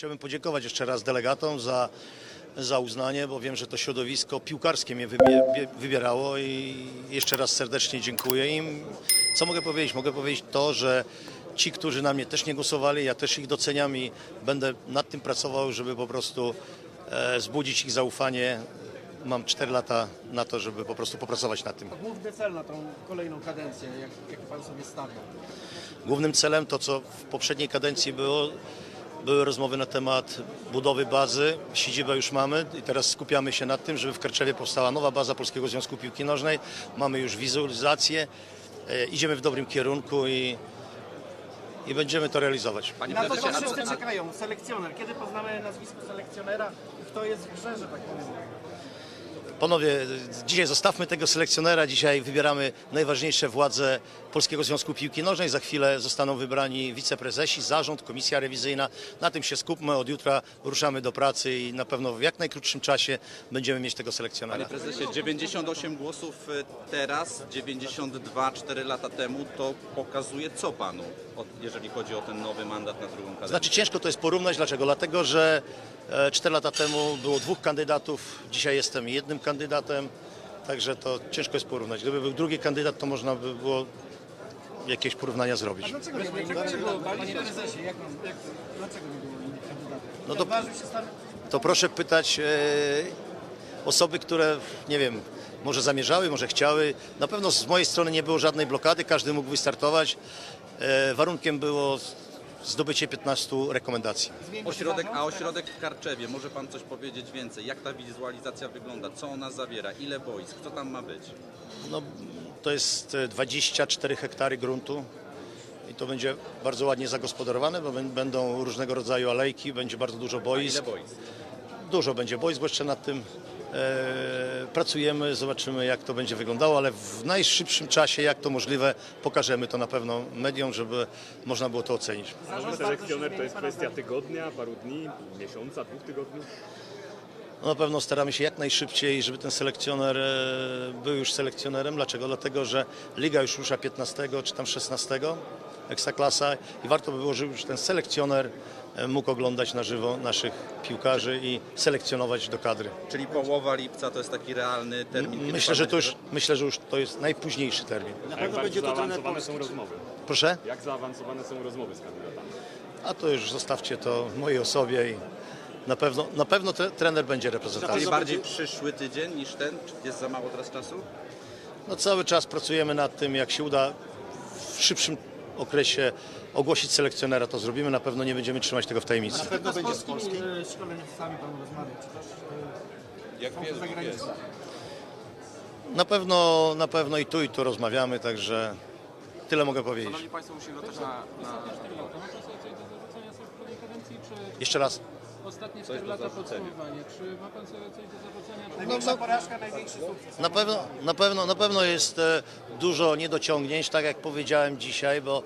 Chciałbym podziękować jeszcze raz delegatom za, za uznanie, bo wiem, że to środowisko piłkarskie mnie wybie, bie- wybierało i jeszcze raz serdecznie dziękuję im. Co mogę powiedzieć? Mogę powiedzieć to, że ci, którzy na mnie też nie głosowali, ja też ich doceniam i będę nad tym pracował, żeby po prostu e, zbudzić ich zaufanie. Mam 4 lata na to, żeby po prostu popracować nad tym. Główny cel na tą kolejną kadencję, jak, jak pan sobie stawia? Głównym celem to, co w poprzedniej kadencji było, były rozmowy na temat budowy bazy. Siedzibę już mamy i teraz skupiamy się nad tym, żeby w Karczewie powstała nowa baza Polskiego Związku Piłki Nożnej. Mamy już wizualizację, e, idziemy w dobrym kierunku i, i będziemy to realizować. Panie Na to prezesie, co a, wszyscy czekają. Selekcjoner. Kiedy poznamy nazwisko selekcjonera i kto jest w grze, że tak powiem? Panowie, dzisiaj zostawmy tego selekcjonera, dzisiaj wybieramy najważniejsze władze Polskiego Związku Piłki Nożnej. Za chwilę zostaną wybrani wiceprezesi, zarząd, komisja rewizyjna. Na tym się skupmy, od jutra ruszamy do pracy i na pewno w jak najkrótszym czasie będziemy mieć tego panie selekcjonera. prezesie, 98 głosów y, teraz, 92 4 lata temu, to pokazuje co panu, jeżeli chodzi o ten nowy mandat na drugą kadencję? Znaczy ciężko to jest porównać, dlaczego? Dlatego, że 4 lata temu było dwóch kandydatów, dzisiaj jestem jednym kandydatem, także to ciężko jest porównać. Gdyby był drugi kandydat, to można by było jakieś porównania zrobić. Dlaczego nie było dlaczego, Panie prezesie, jak, jak, dlaczego nie było innych kandydatów? No to- to proszę pytać e, osoby, które, nie wiem, może zamierzały, może chciały. Na pewno z mojej strony nie było żadnej blokady, każdy mógł wystartować. E, warunkiem było zdobycie 15 rekomendacji. Ośrodek, a ośrodek w Karczewie, może pan coś powiedzieć więcej? Jak ta wizualizacja wygląda? Co ona zawiera? Ile boisk? Co tam ma być? No, to jest e, 24 hektary gruntu i to będzie bardzo ładnie zagospodarowane, bo bę- będą różnego rodzaju alejki, będzie bardzo dużo boisk. Ile boisk? Dużo będzie boisk, bo jeszcze nad tym e, pracujemy, zobaczymy jak to będzie wyglądało, ale w najszybszym czasie, jak to możliwe, pokażemy to na pewno mediom, żeby można było to ocenić. Zarząd Selekcjoner to jest kwestia tygodnia, paru dni, miesiąca, dwóch tygodni. No, na pewno staramy się jak najszybciej, żeby ten selekcjoner e, był już selekcjonerem. Dlaczego? Dlatego, że liga już rusza 15 czy tam 16, ekstraklasa i warto by było, żeby już ten selekcjoner e, mógł oglądać na żywo naszych piłkarzy i selekcjonować do kadry. Czyli połowa lipca to jest taki realny termin? Myślę, że to będzie- już, myślę, że już to jest najpóźniejszy termin. A jak bardzo zaawansowane są rozmowy? Proszę? Jak zaawansowane są rozmowy z kandydatami? A to już zostawcie to mojej osobie i na pewno, na pewno tre, trener będzie reprezentacji. Czyli bardziej przyszły tydzień niż ten? Czy jest za mało teraz czasu? No cały czas pracujemy nad tym, jak się uda w szybszym okresie ogłosić selekcjonera, to zrobimy. Na pewno nie będziemy trzymać tego w tajemnicy. Na pewno będzie z polskimi e, szkoleniowcami pan rozmawiał, czy też e, Jak wielu, to zagranicy. Na pewno, na pewno i tu, i tu rozmawiamy, także tyle mogę powiedzieć. Szanowni Państwo, musimy też na, na... Jeszcze raz. Ostatnie 4 lata podsumowanie. Czy ma Pan sobie coś do zarzucenia? Czy Największa porażka, największy sukces. Na pewno, na pewno, na pewno jest e, dużo niedociągnięć, tak jak powiedziałem dzisiaj, bo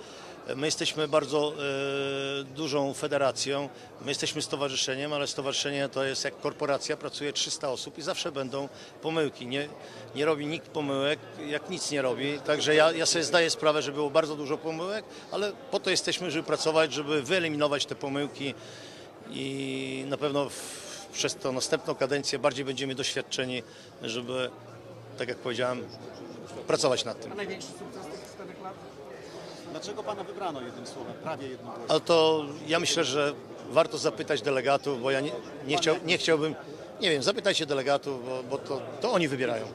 my jesteśmy bardzo e, dużą federacją, my jesteśmy stowarzyszeniem, ale stowarzyszenie to jest jak korporacja, pracuje 300 osób i zawsze będą pomyłki. Nie, nie robi nikt pomyłek, jak nic nie robi. Także ja, ja sobie zdaję sprawę, że było bardzo dużo pomyłek, ale po to jesteśmy, żeby pracować, żeby wyeliminować te pomyłki i na pewno w, przez tą następną kadencję bardziej będziemy doświadczeni, żeby, tak jak powiedziałem, pracować nad tym. A największy sukces tych 4 lat? Dlaczego pana wybrano jednym słowem, prawie jednym głosem? Ale to ja myślę, że warto zapytać delegatów, bo ja nie, nie, chciał, nie chciałbym, nie wiem, zapytajcie delegatów, bo, bo to, to oni wybierają.